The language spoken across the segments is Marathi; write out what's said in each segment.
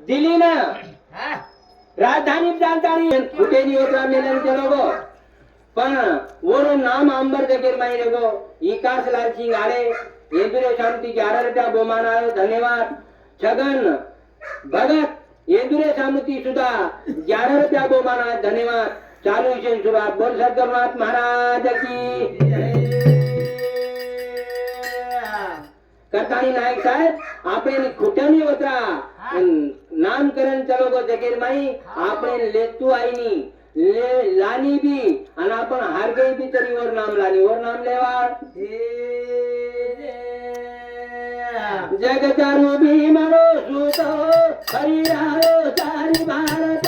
दिली ना. राजधानी जाणतानी फुटेनी होता मेलन के लोगो पण वरून नाम अंबर देखील माहिती लोक विकास लाल सिंग आले येंदुरे शांती ग्यारह रुपया बहुमान आयो धन्यवाद छगन भगत येंदुरे शांती सुद्धा ग्यारह रुपया बहुमान आयो धन्यवाद चालू शिंसुबा बोल सद्गुरुनाथ महाराज की. कथानी नायक साहेब आपण खुट्यानी होता नामकरण चलो गो जगेल माई. आपण लेतू आईनी. ले लानी भी आणि आपण हार गई बी तरी वर नाम लानी. वर नाम लेवा जगदारू भी मारो सुतो हरी राहो सारी भारत.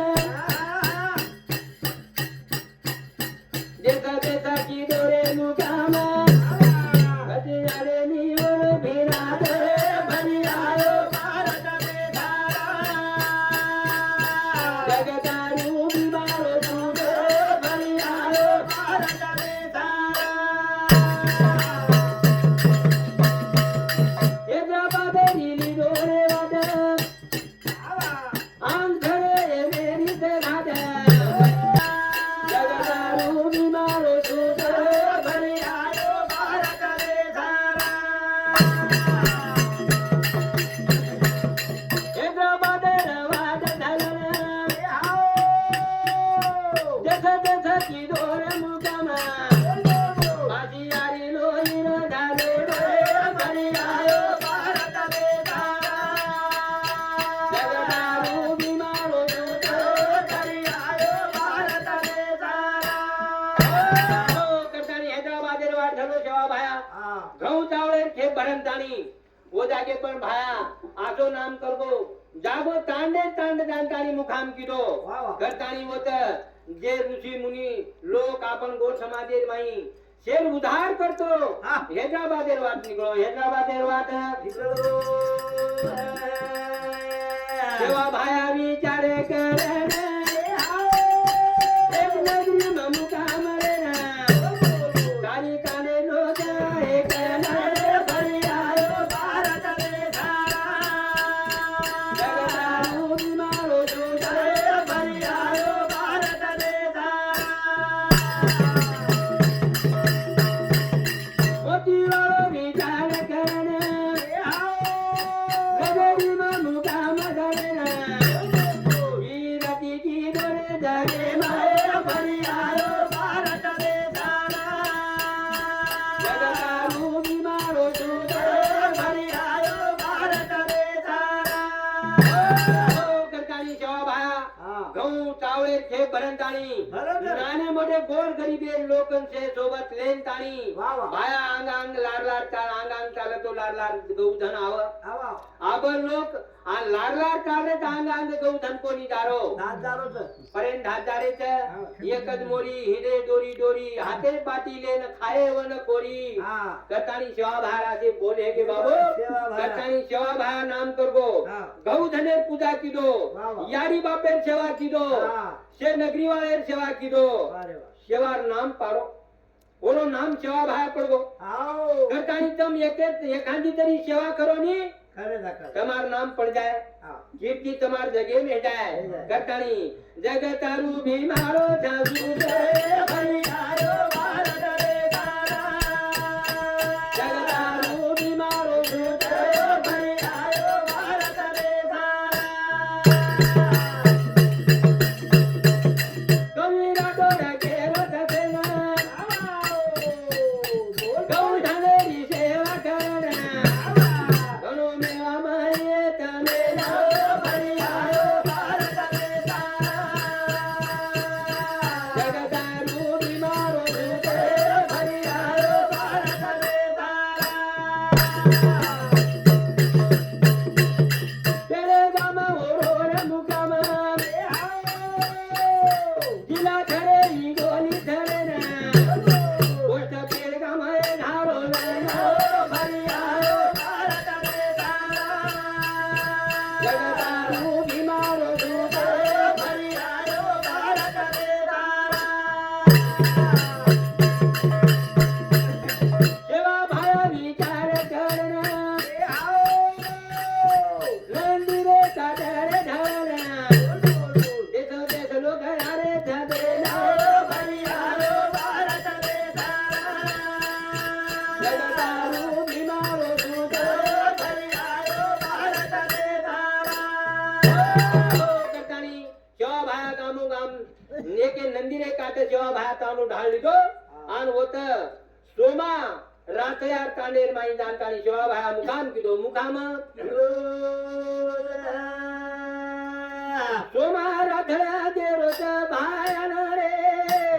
ಜಗದಾ ઓ જાગે પણ ભાયા આજો નામ કરગો જાગો તાંડે તાંડ જાણતાણી મુખામ કીધો વાહ, વાહ. કરતાણી હોત જે ઋષિ મુનિ લોક આપણ ગોળ સમાજેર માઈ શેર ઉધાર કરતો હા. હૈદરાબાદેર વાત નીકળો હૈદરાબાદેર વાત સેવા ताणी. राणेमध्ये गोर गरीब लोकांचे सोबत लेन ताणी. बाया अंग अंग लार लार अंग अंग चालतो लार लार गौधन आव. आपण लोक लार लार चालले तर अंग अंग गौधन कोणी दारो. पर्यंत हातारेच एकच मोरी हिरे दोरी दोरी. हाते पाटी लेन खाये वन कोरी कतानी शिवा भाराचे बोले गे बाबू कतानी शेवा भारा नाम करगो गौधने पूजा किदो. यारी बापेन सेवा किदो. शे नगरी વાળે સેવા કીધો. સેવાર નામ પાડો. ઓનો નામ સેવા ભાય પડવો. કરતાની તમ એક એકાંદી તરી સેવા કરો ની તમાર નામ પણ જાય કીર્તિ તમાર જગે મે જાય. કરતાની જગતારું બીમારો જાસુ દે ભૈયારો नंदिने काट जेव्हा भात आणून ढाळ लिहितो आणि होत सोमा रातयार तानेर माई जाणतानी जेव्हा भाया मुकाम किदो मुकाम सोमा रातया दे रोज भाया रे.